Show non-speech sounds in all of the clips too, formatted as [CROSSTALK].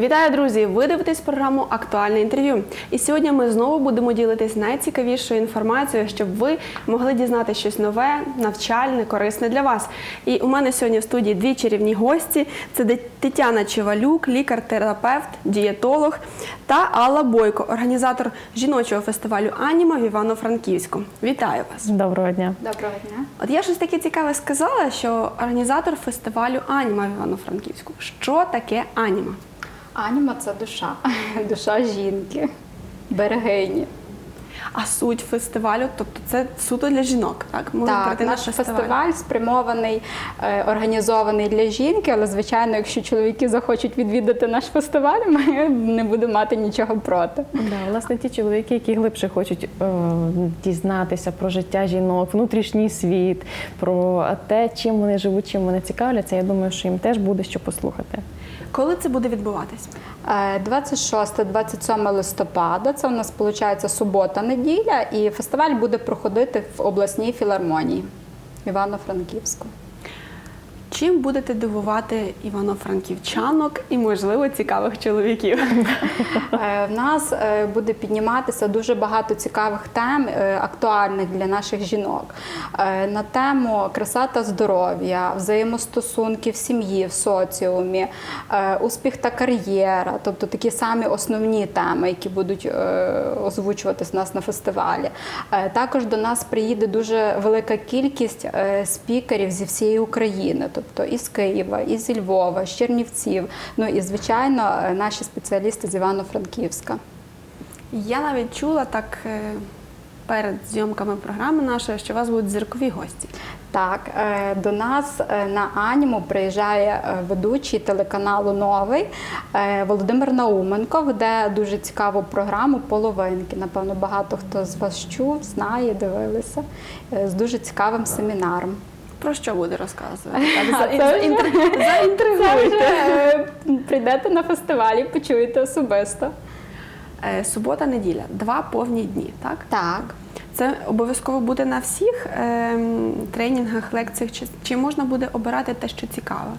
Вітаю, друзі! Ви дивитесь програму Актуальне інтерв'ю. І сьогодні ми знову будемо ділитись найцікавішою інформацією, щоб ви могли дізнати щось нове, навчальне, корисне для вас. І у мене сьогодні в студії дві чарівні гості: це Тетяна Чевалюк, лікар-терапевт, дієтолог, та Алла Бойко, організатор жіночого фестивалю Аніма в Івано-Франківську. Вітаю вас! Доброго дня. Доброго дня. От я щось таке цікаве сказала, що організатор фестивалю Аніма в Івано-Франківську. Що таке Аніма? Аніма це душа, [LAUGHS] душа жінки, берегині. А суть фестивалю, тобто це суто для жінок, так? Можна так, прийти на наш фестиваль спрямований, е, організований для жінки, але звичайно, якщо чоловіки захочуть відвідати наш фестиваль, ми [LAUGHS] не будемо мати нічого проти. Да, власне, ті чоловіки, які глибше хочуть е, дізнатися про життя жінок, внутрішній світ, про те, чим вони живуть, чим вони цікавляться, я думаю, що їм теж буде що послухати. Коли це буде відбуватись? Е, 26-27 листопада, це у нас виходить субота-неділя, і фестиваль буде проходити в обласній філармонії Івано-Франківську. Чим будете дивувати івано-франківчанок і, можливо, цікавих чоловіків? Е, В нас е, буде підніматися дуже багато цікавих тем, е, актуальних для наших жінок. На тему краса та здоров'я, взаємостосунки в сім'ї, в соціумі, успіх та кар'єра, тобто такі самі основні теми, які будуть озвучуватись у нас на фестивалі. Також до нас приїде дуже велика кількість спікерів зі всієї України, тобто із Києва, із зі Львова, з Чернівців. Ну і звичайно, е, наші спеціалісти з Івано-Франківська. Я навіть чула так е, перед зйомками програми нашої, що у вас будуть зіркові гості. Так, е, до нас на Аніму приїжджає ведучий телеканалу Новий Володимир Науменко, веде дуже цікаву програму Половинки. Напевно, багато хто з вас чув, знає, дивилися з дуже цікавим семінаром. Про що буде розказувати? [LAUGHS] Так, за, Це заінтригуйте. вже е, прийдете на фестивалі, почуєте особисто. Е, Субота-неділя, два повні дні, так? Так. Це обов'язково буде на всіх ем, тренінгах, лекціях, чи, чи можна буде обирати те, що цікаве?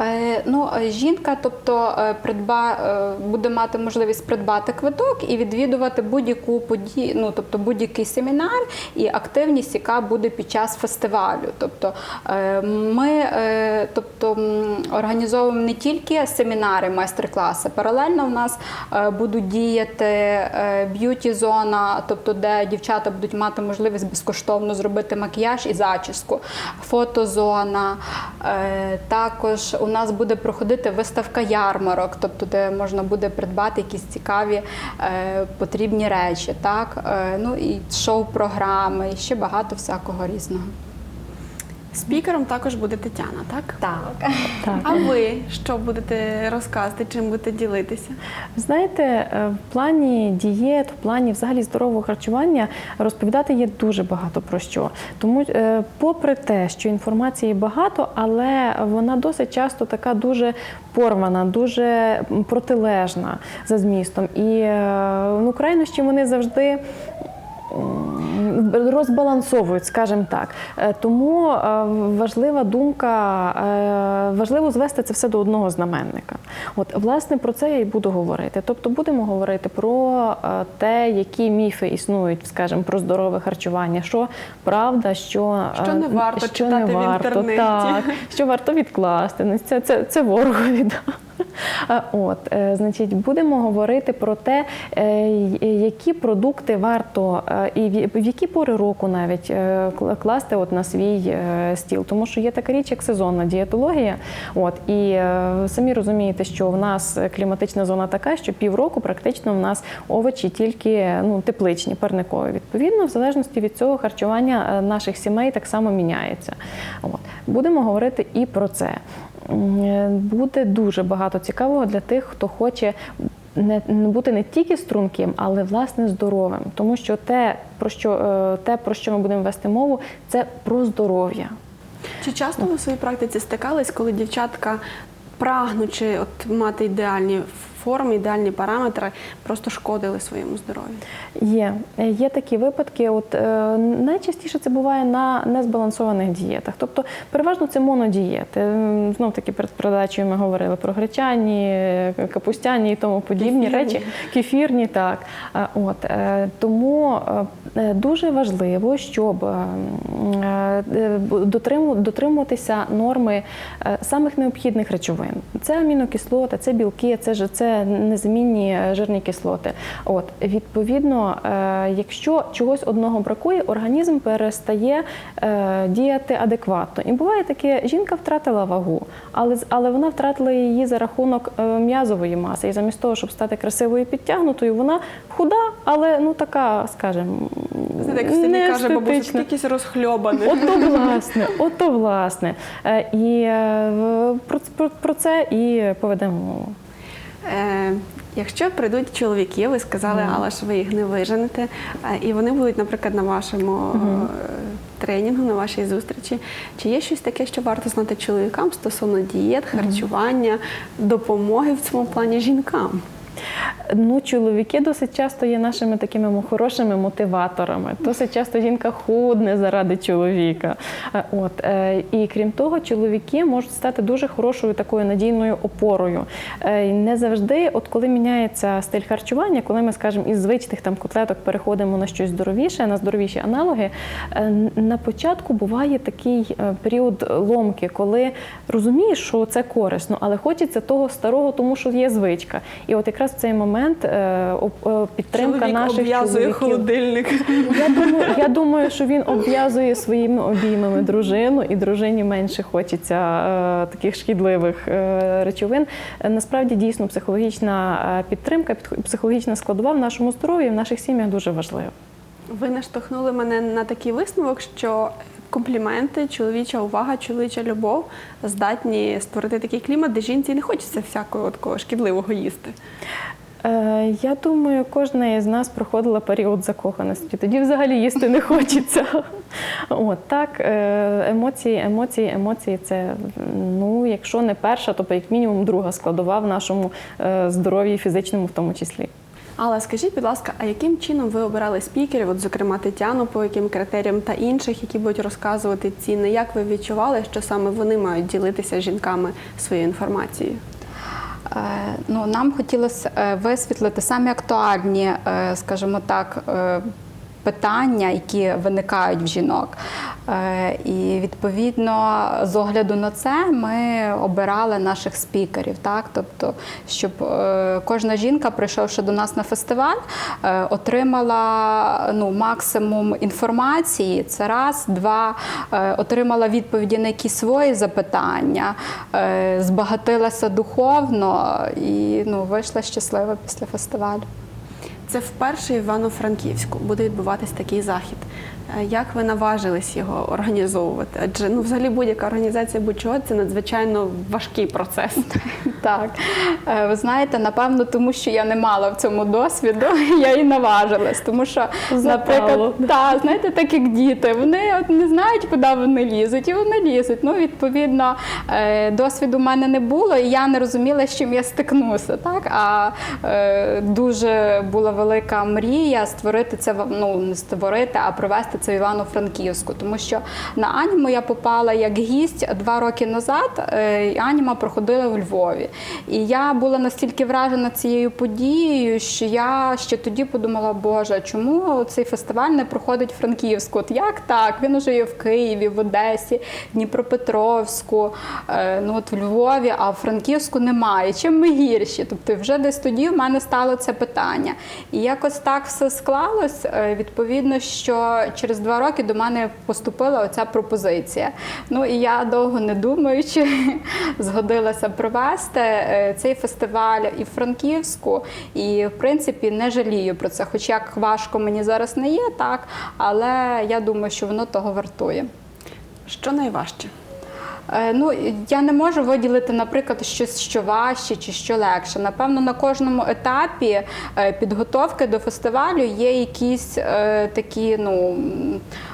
Е, ну, е, жінка, тобто е, придба, е, буде мати можливість придбати квиток і відвідувати будь-яку подію, ну тобто будь-який семінар і активність, яка буде під час фестивалю. Тобто е, ми е, тобто, організовуємо не тільки семінари, майстер-класи. Паралельно в нас е, будуть діяти е, б'юті-зона, тобто де дівчата будуть мати можливість безкоштовно зробити макіяж і зачіску, фотозона. Е, Також у нас буде проходити виставка ярмарок, тобто де можна буде придбати якісь цікаві е, потрібні речі. Так? Е, Ну і шоу-програми, і ще багато всякого різного. Спікером також буде Тетяна, так? Так. Так. А ви що будете розказувати, чим будете ділитися? Знаєте, е, в плані дієт, в плані взагалі здорового харчування розповідати є дуже багато про що. Тому, е, попри те, що інформації багато, але вона досить часто така дуже порвана, дуже протилежна за змістом. І е, ну, крайнощі вони завжди. Розбалансовують, скажімо так. Е, Тому е, важлива думка, е, важливо звести це все до одного знаменника. От, власне, про це я і буду говорити. Тобто будемо говорити про те, які міфи існують, скажімо, про здорове харчування, що правда, що, Що не варто що читати не в інтернеті. Так, що варто відкласти. Ну, Це, це, це ворогові. Да. От, е, значить, будемо говорити про те, е, які продукти варто е, і в які пори року навіть класти от на свій стіл. Тому що є така річ, як сезонна дієтологія. От, і самі розумієте, що в нас кліматична зона така, що півроку практично в нас овочі тільки ну, тепличні, парникові. Відповідно, в залежності від цього харчування наших сімей так само міняється. От. Будемо говорити і про це. Буде дуже багато цікавого для тих, хто хоче не, не бути не тільки струнким, але власне здоровим. Тому що те, про що е, те, про що ми будемо вести мову, це про здоров'я. Чи часто ви в своїй практиці стикались, коли дівчатка, прагнучи от мати ідеальні форми, ідеальні параметри просто шкодили своєму здоров'ю. Є, є такі випадки. От е, найчастіше це буває на незбалансованих дієтах. Тобто, переважно це монодієти. Знов таки перед передачею ми говорили про гречані, капустяні і тому подібні Кефірні. речі. Кефірні, так. Е, От е, тому дуже важливо, щоб дотриму- дотримуватися норми самих необхідних речовин. Це амінокислоти, це білки, це ж це незамінні жирні кислоти. От відповідно, е, якщо чогось одного бракує, організм перестає е, діяти адекватно. І буває таке, жінка втратила вагу, але але вона втратила її за рахунок е, м'язової маси. І замість того, щоб стати красивою і підтягнутою, вона худа, але ну така, скажімо, в селі не каже бабуся, естетична. якийсь розхльобаний. Ото власне, ото власне. І про, про, про це і поведемо мову. Е, якщо прийдуть чоловіки, ви сказали, але ж ви їх не виженете, е, і вони будуть, наприклад, на вашому е, тренінгу, на вашій зустрічі. Чи є щось таке, що варто знати чоловікам стосовно дієт, харчування, допомоги в цьому плані жінкам? Ну, чоловіки досить часто є нашими такими хорошими мотиваторами. Досить часто жінка худне заради чоловіка. Е, От е, і крім того, чоловіки можуть стати дуже хорошою такою надійною опорою. Е, Не завжди, от коли міняється стиль харчування, коли ми, скажімо, із звичних там котлеток переходимо на щось здоровіше, на здоровіші аналоги. На початку буває такий період ломки, коли розумієш, що це корисно, але хочеться того старого, тому що є звичка. І от якраз в цей момент е, е, підтримка Чоловік наших обв'язує чоловіків. холодильник. Я думаю, я думаю, що він обв'язує своїми обіймами дружину, і дружині менше хочеться е, таких шкідливих е, речовин. Е, Насправді дійсно психологічна е, підтримка, підх- психологічна складова в нашому здоров'ї, в наших сім'ях дуже важлива. Ви наштовхнули мене на такий висновок, що компліменти, чоловіча увага, чоловіча любов здатні створити такий клімат, де жінці не хочеться всякого такого шкідливого їсти. Е, Я думаю, кожна із нас проходила період закоханості. Тоді взагалі їсти не хочеться. От так, е, емоції, емоції, емоції це ну, якщо не перша, то як мінімум друга складова в нашому е, здоров'ї фізичному, в тому числі. Але скажіть, будь ласка, а яким чином ви обирали спікерів, от, зокрема Тетяну, по яким критеріям та інших, які будуть розказувати ціни? Як ви відчували, що саме вони мають ділитися з жінками своєю інформацією? Е, Ну, нам хотілося е, висвітлити самі актуальні, е, скажімо так, питання, які виникають в жінок. Е, І відповідно з огляду на це ми обирали наших спікерів. Так? Тобто, щоб е, кожна жінка, прийшовши до нас на фестиваль, е, отримала ну, максимум інформації. Це раз, два, отримала відповіді на якісь свої запитання, збагатилася духовно і ну, вийшла щаслива після фестивалю. Це вперше Івано-Франківську буде відбуватись такий захід. Е, Як ви наважились його організовувати? Адже ну, взагалі будь-яка організація будь-чого це надзвичайно важкий процес. [LAUGHS] Так, Е, ви знаєте, напевно, тому що я не мала в цьому досвіду, [LAUGHS] я і наважилась. Тому що, наприклад, та, знаєте, так як діти, вони от не знають, куди вони лізуть, і вони лізуть. Ну, відповідно, е, досвіду в мене не було, і я не розуміла, з чим я стикнуся. Так? А дуже була велика мрія створити це, ну не створити, а провести це в Івано-Франківську. Тому що на Аніму я попала як гість два роки назад. е, Аніма проходила в Львові. І я була настільки вражена цією подією, що я ще тоді подумала, Боже, чому цей фестиваль не проходить в Франківську? От як так? Він уже є в Києві, в Одесі, Дніпропетровську, е, ну от в Львові, а в Франківську немає. Чим ми гірші? Тобто, вже десь тоді в мене стало це питання. І якось так все склалось. е, Відповідно, що через два роки до мене поступила оця пропозиція. Ну і я довго не думаючи, [LAUGHS] згодилася провести е, цей фестиваль і в Франківську, і в принципі не жалію про це. Хоч як важко мені зараз не є, так але я думаю, що воно того вартує. Що найважче? Е, Ну, я не можу виділити, наприклад, щось, що важче чи що легше. Напевно, на кожному етапі е, підготовки до фестивалю є якісь е, такі ну,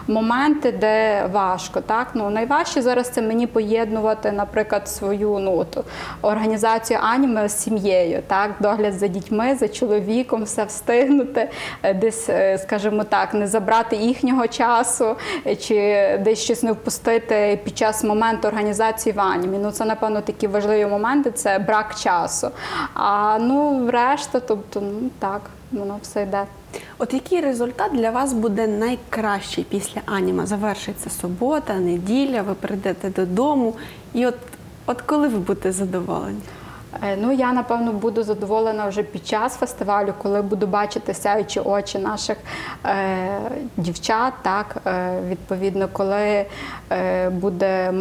моменти, де важко. Так? Ну, найважче зараз це мені поєднувати, наприклад, свою ну, от, організацію аніме з сім'єю, так? догляд за дітьми, за чоловіком, все встигнути, е, десь, е, скажімо так, не забрати їхнього часу, е, чи десь щось не впустити під час моменту організації в анімі. Ну, це, напевно, такі важливі моменти це брак часу. А ну, решта, тобто, ну так, воно все йде. От який результат для вас буде найкращий після аніма? Завершиться субота, неділя, ви прийдете додому. І от, от коли ви будете задоволені? Е, Ну, я напевно буду задоволена вже під час фестивалю, коли буду бачити сяючі очі наших е, дівчат. Так, е, відповідно, коли е, буде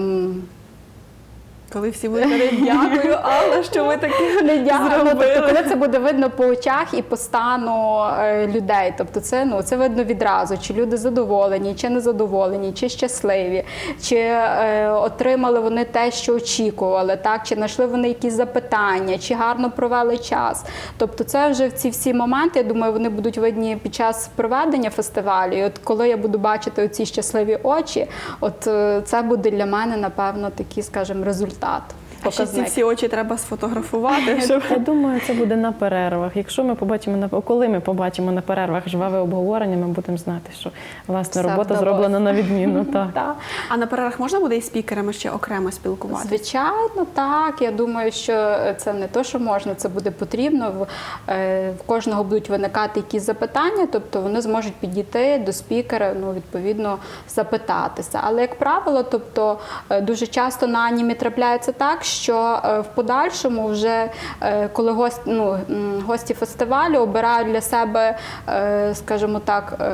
Коли всі будуть говорити, дякую, Алла, що ви таке [LAUGHS] не дякую, ну, тобто, коли це буде видно по очах і по стану е, людей. Тобто, це ну це видно відразу, чи люди задоволені, чи незадоволені, чи щасливі, чи е, отримали вони те, що очікували, так чи знайшли вони якісь запитання, чи гарно провели час. Тобто, це вже ці всі моменти. Я думаю, вони будуть видні під час проведення фестивалю. І от коли я буду бачити ці щасливі очі, от е, це буде для мене напевно такий, скажімо, stat. А ще ці всі очі треба сфотографувати, [LAUGHS] щоб Я думаю, це буде на перервах. Якщо ми побачимо на коли ми побачимо на перервах жваве обговорення, ми будемо знати, що власне Все робота вдалося. зроблена на відмінно. [LAUGHS] Так. А на перервах можна буде із спікерами ще окремо спілкуватися? Звичайно, так. Я думаю, що це не то, що можна, це буде потрібно. В, е, в кожного будуть виникати якісь запитання, тобто вони зможуть підійти до спікера, ну відповідно запитатися. Але як правило, тобто е, дуже часто на анімі трапляється так, що е, в подальшому, вже е, коли гость, ну, гості фестивалю обирають для себе, е, скажімо так,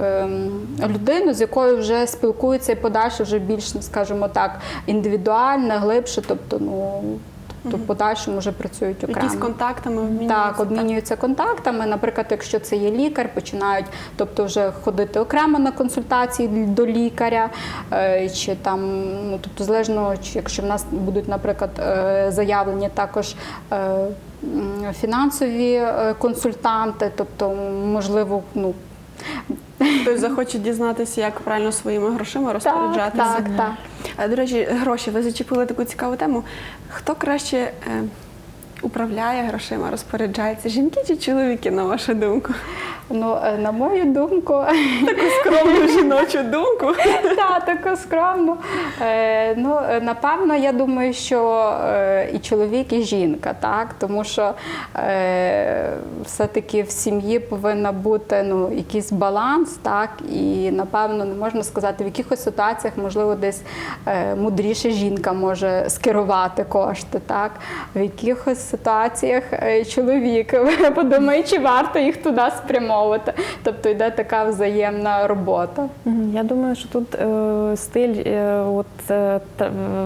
людину, з якою вже спілкуються і подальше вже більш, скажімо так, індивідуально, глибше, тобто, ну. Тобто в подальшому вже працюють окремо. Якісь контактами обмінюються? Так, обмінюються контактами. Наприклад, якщо це є лікар, починають тобто вже ходити окремо на консультації до лікаря, е, чи там, ну тобто залежно, якщо в нас будуть, наприклад, е, заявлені також. е, Фінансові консультанти, тобто, можливо, ну Хтось захоче дізнатися, як правильно своїми грошима розпоряджатися. так, так. так. До речі, гроші, ви зачепили таку цікаву тему. Хто краще е, управляє грошима, розпоряджається? Жінки чи чоловіки, на вашу думку? Ну, е, на мою думку, Таку скромну жіночу думку. [LAUGHS] Так, таку скромну. Е, ну, е, напевно, я думаю, що і чоловік, і жінка, так? Тому що все-таки в сім'ї повинен бути ну, якийсь баланс, так? І напевно не можна сказати, в якихось ситуаціях, можливо, десь мудріше жінка може скерувати кошти, так? В якихось ситуаціях е, чоловік подумає, чи варто їх туди спрямовувати. Тобто йде така взаємна робота. Я думаю, що тут е, стиль е, от,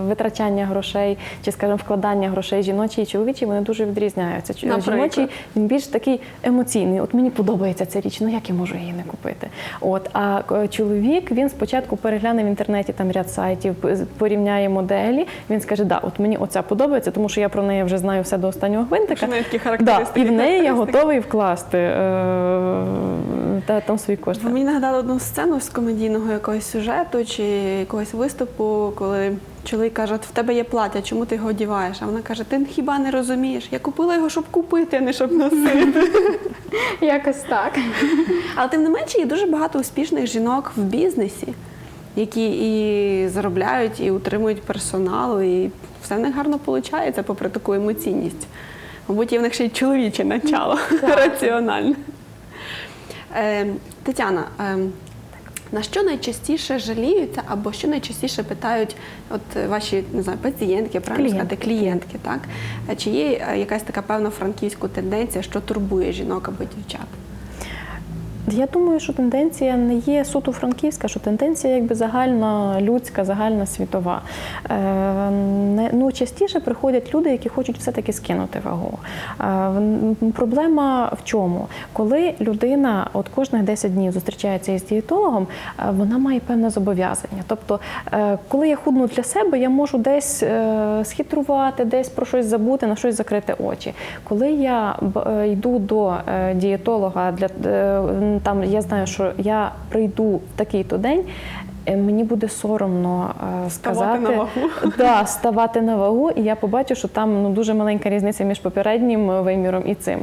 витрачання грошей чи, скажімо, вкладання грошей жіночі і чоловічі, вони дуже відрізняються. Жіночий він більш такий емоційний. От мені подобається ця річ, ну як я можу її не купити? От, а чоловік він спочатку перегляне в інтернеті там ряд сайтів, порівняє моделі. Він скаже, да, от мені оця подобається, тому що я про неї вже знаю все до останнього гвинтика. Да, і в неї я готовий вкласти е, та, там свої кошти. Ви мені нагадали одну сцену з комедійного якогось сюжету чи якогось виступу, коли чоловік каже, в тебе є плаття, чому ти його одіваєш? А вона каже, ти хіба не розумієш? Я купила його, щоб купити, а не щоб носити. [LAUGHS] Якось так. Але тим не менше є дуже багато успішних жінок в бізнесі, які і заробляють, і утримують персонал, і все в них гарно виходить, попри таку емоційність. Мабуть, є в них ще й чоловіче начало [LAUGHS] раціональне. Е, Тетяна, е, на що найчастіше жаліються або що найчастіше питають от е, ваші не знаю, пацієнтки, правильно сказати, клієнтки, так? Е, Чи є е, якась така певна франківська тенденція, що турбує жінок або дівчат? Я думаю, що тенденція не є суто франківська, що тенденція якби загальна людська, загальна світова. Е, ну, частіше приходять люди, які хочуть все-таки скинути вагу. Е, проблема в чому? Коли людина от кожних 10 днів зустрічається із дієтологом, е, вона має певне зобов'язання. Тобто, е, коли я худну для себе, я можу десь е, схитрувати, десь про щось забути, на щось закрити очі. Коли я е, йду до е, дієтолога для е, там, я знаю, що я прийду в такий-то день. Е, Мені буде соромно е, Ставати сказати на вагу. [LAUGHS] Да, ставати на вагу, і я побачу, що там ну дуже маленька різниця між попереднім е, виміром і цим.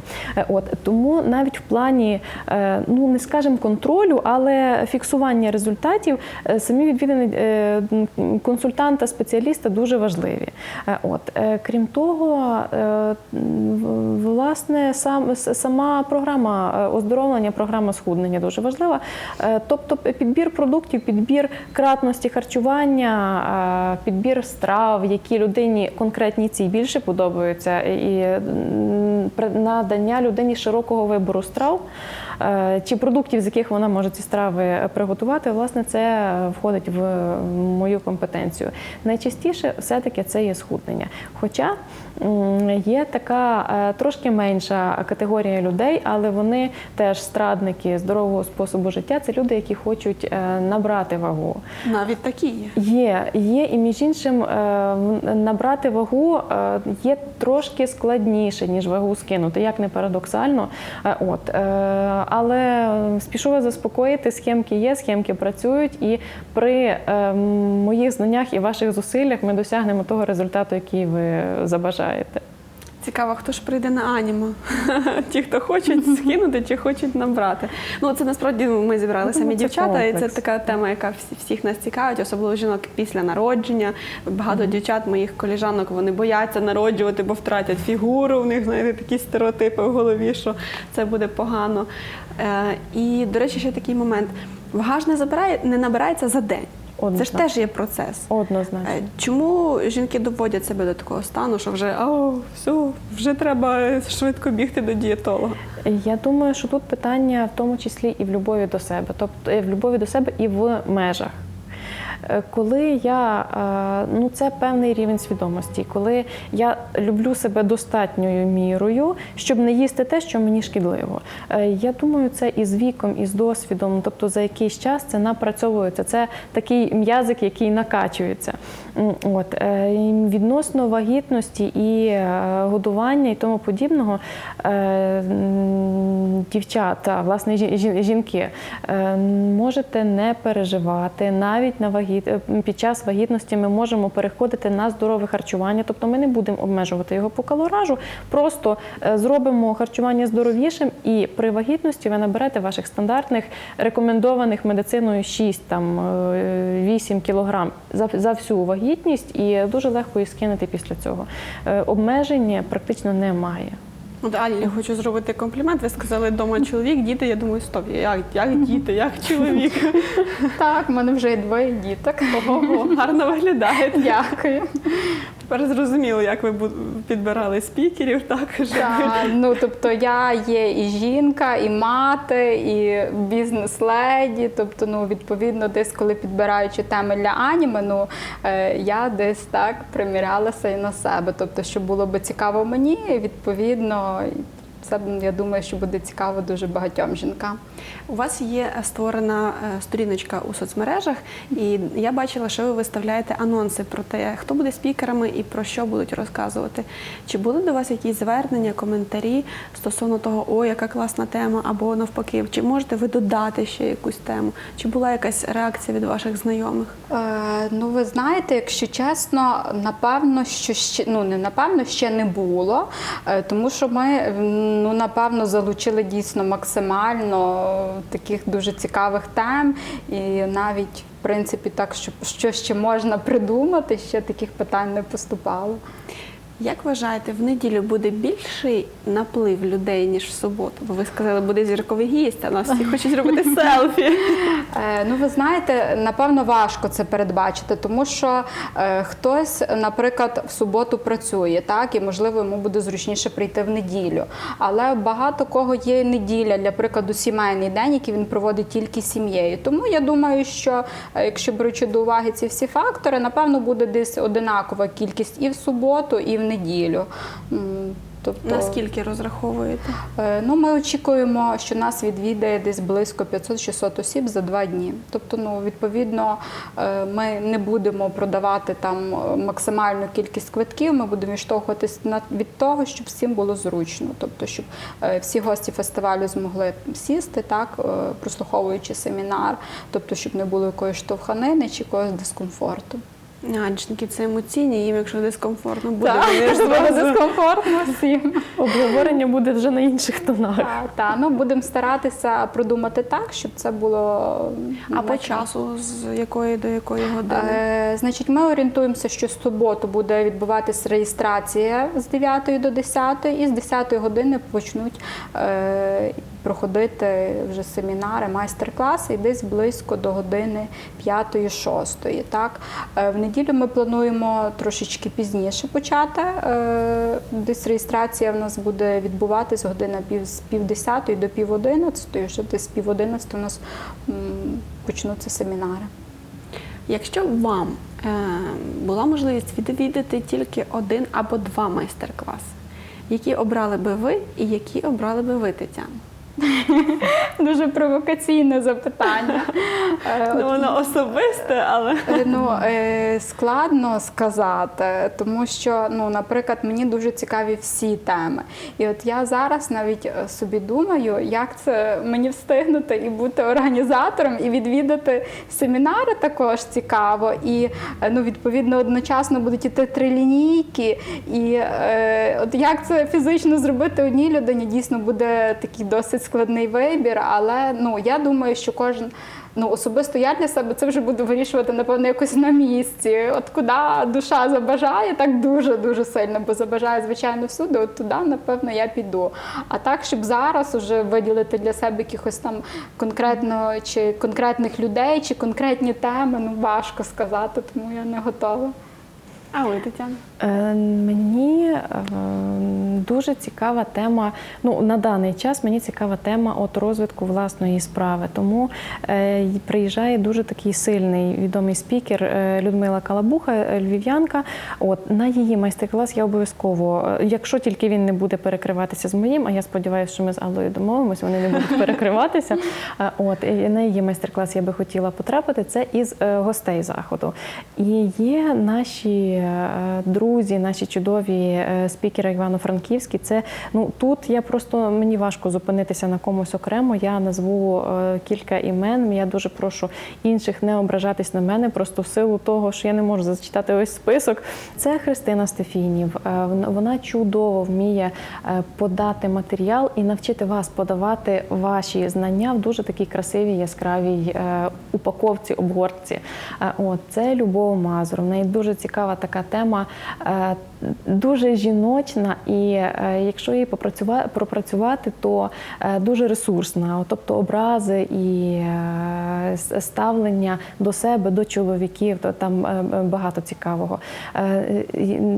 От тому навіть в плані, ну не скажемо контролю, але фіксування результатів самі відвідини консультанта, спеціаліста дуже важливі. От крім того, власне, сам сама програма оздоровлення, програма схуднення дуже важлива. Тобто підбір продуктів, підбір кратності харчування, підбір страв, які людині конкретній цій більше подобаються, і надання людині широкого вибору страв. е, Чи продуктів, з яких вона може ці страви приготувати, власне, це входить в мою компетенцію. Найчастіше все-таки це є схуднення. Хоча є така е, трошки менша категорія людей, але вони теж страдники здорового способу життя. Це люди, які хочуть е, набрати вагу. Навіть такі є. Є, є, і між іншим е, набрати вагу є трошки складніше, ніж вагу скинути, як не парадоксально. От, але спішу вас заспокоїти, схемки є, схемки працюють, і при моїх знаннях і ваших зусиллях ми досягнемо того результату, який ви забажаєте. Цікаво, хто ж прийде на анімо? [LAUGHS] Ті, хто хочуть [LAUGHS] скинути чи хочуть набрати. Ну це насправді ми зібрали Ну, самі дівчата, і це така тема, яка всіх нас цікавить, особливо жінок після народження. Багато дівчат, моїх коліжанок, вони бояться народжувати, бо втратять фігуру. В них знаєте такі стереотипи в голові, що це буде погано. Е, і, до речі, ще такий момент: вага ж не забирає, не набирається за день. Це ж теж є процес. Однозначно. Е, Чому жінки доводять себе до такого стану, що вже о, все, вже треба швидко бігти до дієтолога? Я думаю, що тут питання в тому числі і в любові до себе, тобто е, в любові до себе і в межах. Е, Коли я е, ну це певний рівень свідомості, коли я люблю себе достатньою мірою, щоб не їсти те, що мені шкідливо. Е, Я думаю, це і з віком, і з досвідом, тобто за якийсь час це напрацьовується. Це такий м'язик, який накачується. От відносно вагітності і годування і тому подібного, дівчата, власне, жі- жі- жінки, можете не переживати навіть на вагіт е, під час вагітності. Ми можемо переходити на здорове харчування, тобто ми не будемо обмежувати його по калоражу, просто е, зробимо харчування здоровішим, і при вагітності ви наберете ваших стандартних рекомендованих медициною 6 там е, 8 кілограм за, за всю вагітність, і дуже легко її скинути після цього. Е, Обмежень практично немає. Ну, Алі, я хочу зробити комплімент. Ви сказали вдома чоловік, діти. Я думаю, стоп, як, як діти, як чоловік. [LAUGHS] Так, в мене вже двоє діток. Ого, гарно виглядає. Дякую. Тепер зрозуміло, як ви підбирали спікерів, так? Так, ну тобто я є і жінка, і мати, і бізнес-леді. Тобто, ну відповідно, десь коли підбираючи теми для аніме, ну е, я десь так примірялася і на себе. Тобто, що було би цікаво мені, і, відповідно, це я думаю, що буде цікаво дуже багатьом жінкам. У вас є створена е, сторіночка у соцмережах, і я бачила, що ви виставляєте анонси про те, хто буде спікерами і про що будуть розказувати. Чи були до вас якісь звернення, коментарі стосовно того, о, яка класна тема, або навпаки, чи можете ви додати ще якусь тему? Чи була якась реакція від ваших знайомих? Е, ну, ви знаєте, якщо чесно, напевно, що ще ну не напевно ще не було, е, тому що ми ну напевно залучили дійсно максимально таких дуже цікавих тем, і навіть в принципі так, що, що ще можна придумати, ще таких питань не поступало. Як вважаєте, в неділю буде більший наплив людей, ніж в суботу? Бо ви сказали, буде зірковий гість, а нас всі [LAUGHS] хочуть робити селфі. Е, Ну, ви знаєте, напевно, важко це передбачити, тому що е, хтось, наприклад, в суботу працює, так і можливо йому буде зручніше прийти в неділю. Але багато кого є неділя, для прикладу, сімейний день, який він проводить тільки з сім'єю. Тому я думаю, що е, якщо беручи до уваги ці всі фактори, напевно, буде десь одинакова кількість і в суботу, і в неділю. М, Тобто, Наскільки розраховуєте? Е, Ну, ми очікуємо, що нас відвідає десь близько 500-600 осіб за два дні. Тобто, ну відповідно, е, ми не будемо продавати там е, максимальну кількість квитків. Ми будемо відштовхуватись від того, щоб всім було зручно. Тобто, щоб всі гості фестивалю змогли сісти, так прослуховуючи семінар, тобто, щоб не було якоїсь штовханини чи якогось дискомфорту. Адженьки це емоційні, їм, якщо дискомфортно буде, Так, вони ж [LAUGHS] буде дискомфортно всім. Обговорення буде вже на інших тонах. Так, та, ну будемо старатися продумати так, щоб це було А по часу з якої до якої години? Е, значить, ми орієнтуємося, що в суботу буде відбуватися реєстрація з 9 до 10, і з 10 години почнуть е, проходити вже семінари, майстер-класи, і десь близько до години 5-6. Так? Е, в неділю ми плануємо трошечки пізніше почати. Е, десь реєстрація в нас буде відбуватись година пів з пів 10 до пів 11, вже десь пів 11 у нас почнуться семінари. Якщо вам е, була можливість відвідати тільки один або два майстер-класи, які обрали би ви і які обрали би ви, Тетяна? [LAUGHS] Дуже провокаційне запитання. Е, от, воно особисте, але е, Ну, е, складно сказати, тому що, ну, наприклад, мені дуже цікаві всі теми. І от я зараз навіть собі думаю, як це мені встигнути і бути організатором, і відвідати семінари також цікаво. І ну, відповідно одночасно будуть іти три лінійки. І от як це фізично зробити одній людині, дійсно буде такий досить складний вибір. Але ну, я думаю, що кожен. Ну, особисто я для себе це вже буду вирішувати, напевно, якось на місці. От куди душа забажає, так дуже-дуже сильно, бо забажає, звичайно, всюди, от туди, напевно, я піду. А так, щоб зараз уже виділити для себе якихось там конкретно чи конкретних людей, чи конкретні теми, ну важко сказати, тому я не готова. а ви, Тетяна? Е, Мені е, дуже цікава тема. Ну на даний час мені цікава тема от розвитку власної справи. Тому е, приїжджає дуже такий сильний відомий спікер Людмила Калабуха, львів'янка. От на її майстер-клас я обов'язково, якщо тільки він не буде перекриватися з моїм, а я сподіваюся, що ми з Аллою домовимося, вони не будуть перекриватися. От на її майстер-клас я би хотіла потрапити. Це із гостей заходу. І є наші е, друзі, наші чудові е, спікери Івано-Франківські. Це ну тут я просто мені важко зупинитися на комусь окремо. Я назву е, кілька імен. Я дуже прошу інших не ображатись на мене, просто в силу того, що я не можу зачитати ось список. Це Христина Стефінів. Е, вона- чудово вміє подати матеріал і навчити вас подавати ваші знання в дуже такій красивій, яскравій упаковці, обгортці. От це Любов Мазур. В неї дуже цікава така тема, дуже жіночна, і е, якщо її пропрацювати, то е, дуже ресурсна. Тобто образи і е, ставлення до себе, до чоловіків, то там е, е, багато цікавого. Е,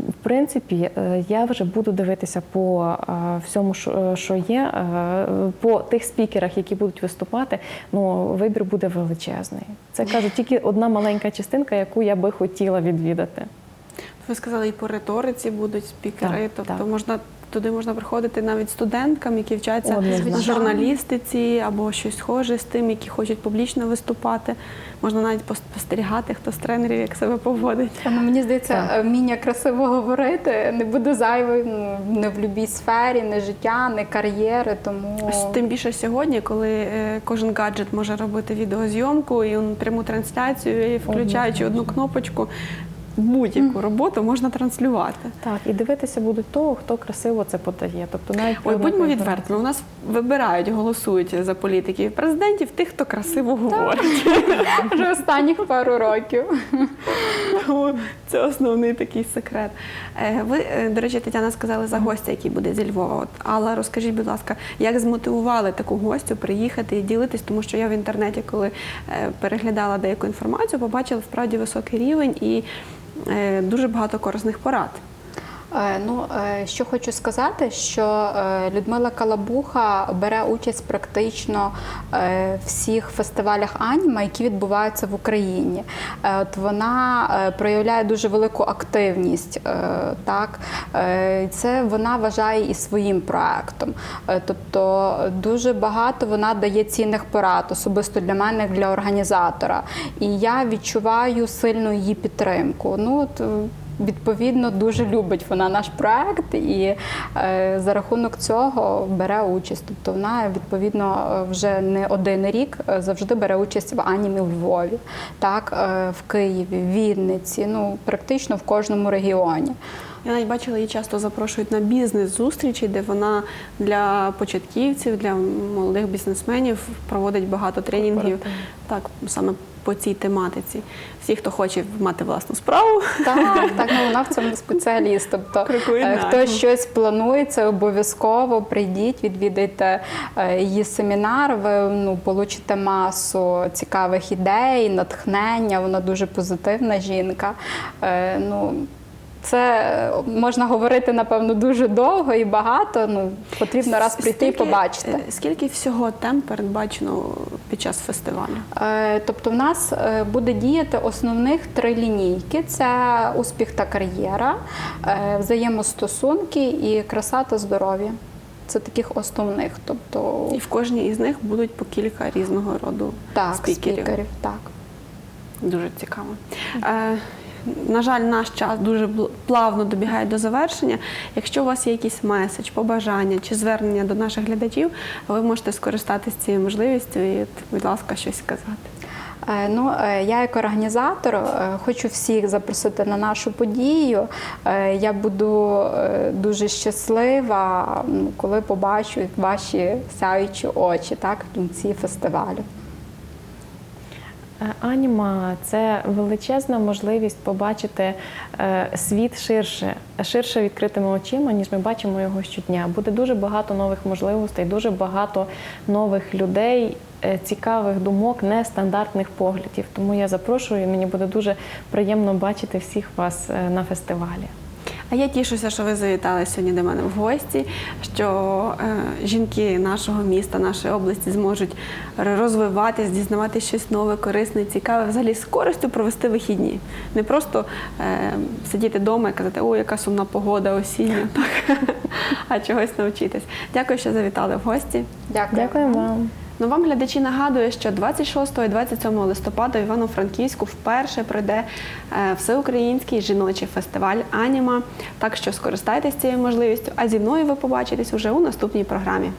В принципі, е, я вже буду дивитися по е, всьому, що є, е, по тих спікерах, які будуть виступати. Ну, вибір буде величезний. Це кажу, тільки одна маленька частинка, яку я би хотіла відвідати. Ви сказали, і по риториці будуть спікери, Так, тобто так. можна туди можна приходити навіть студенткам, які вчаться на журналістиці або щось схоже з тим, які хочуть публічно виступати. Можна навіть спостерігати, хто з тренерів як себе поводить. Ну, мені здається, вміння красиво говорити не буде зайвим ну, не в будь-якій сфері, не життя, не кар'єри. Тому Тим більше сьогодні, коли е, кожен гаджет може робити відеозйомку і он, пряму трансляцію, і включаючи одну кнопочку. Будь-яку роботу можна транслювати. Так, і дивитися будуть того, хто красиво це подає. Тобто навіть Ой, будьмо відвертими. У нас вибирають, голосують за політиків і президентів тих, хто красиво говорить. [LAUGHS] Вже останніх пару років. Тому це основний такий секрет. Е, Ви, е, до речі, Тетяна сказали за гостя, який буде зі Львова. От, Алла, розкажіть, будь ласка, як змотивували таку гостю приїхати і ділитись, тому що я в інтернеті, коли е, переглядала деяку інформацію, побачила справді високий рівень і дуже багато корисних порад. Е, Ну, е, що хочу сказати, що е, Людмила Калабуха бере участь практично е, всіх фестивалях аніме, які відбуваються в Україні. От вона проявляє дуже велику активність. Так, це вона вважає і своїм проектом. Тобто дуже багато вона дає цінних порад, особисто для мене, для організатора. І я відчуваю сильну її підтримку. Ну, от, Відповідно, дуже любить вона наш проект і е, за рахунок цього бере участь. Тобто вона відповідно вже не один рік е, завжди бере участь в анімі в Львові, так е, в Києві, в Вінниці, ну практично в кожному регіоні. Я навіть бачила, її часто запрошують на бізнес-зустрічі, де вона для початківців, для молодих бізнесменів проводить багато тренінгів. Так, саме по цій тематиці. Всі, хто хоче мати власну справу, Так, так, ну вона в цьому [LAUGHS] спеціаліст. Тобто, е, хто щось планує, це обов'язково прийдіть, відвідайте е, її семінар. Ви ну, получите масу цікавих ідей, натхнення. Вона дуже позитивна жінка. Е, Ну, це можна говорити, напевно, дуже довго і багато. Ну, потрібно раз прийти і побачити. е, Скільки всього тем передбачено під час фестивалю? Е, Тобто, в нас е, буде діяти основних три лінійки: це успіх та кар'єра, е, взаємостосунки і краса та здоров'я. Це таких основних. Тобто, І в кожній із них будуть по кілька різного роду так, спікерів. спікерів. Так. Дуже цікаво. На жаль, наш час дуже плавно добігає до завершення. Якщо у вас є якийсь меседж, побажання чи звернення до наших глядачів, ви можете скористатися цією можливістю і, будь ласка, щось сказати. Е, Ну, е, я як організатор е, хочу всіх запросити на нашу подію. Я буду дуже щаслива, коли побачу ваші сяючі очі так, в кінці фестивалю. Е, Аніма це величезна можливість побачити е, світ ширше, ширше відкритими очима, ніж ми бачимо його щодня. Буде дуже багато нових можливостей, дуже багато нових людей, е, цікавих думок, нестандартних поглядів. Тому я запрошую. Мені буде дуже приємно бачити всіх вас на фестивалі. А я тішуся, що ви завітали сьогодні до мене в гості, що е, жінки нашого міста, нашої області зможуть розвиватись, дізнавати щось нове, корисне, цікаве, взагалі з користю провести вихідні. Не просто е, сидіти вдома і казати, о, яка сумна погода осіння, так, [LAUGHS] а чогось навчитись. Дякую, що завітали в гості. Дякую. Дякую вам. Ну, вам глядачі нагадую, що 26 і 27 листопада в Івано-Франківську вперше пройде е, всеукраїнський жіночий фестиваль Аніма. Так що скористайтесь цією можливістю, а зі мною ви побачитесь уже у наступній програмі.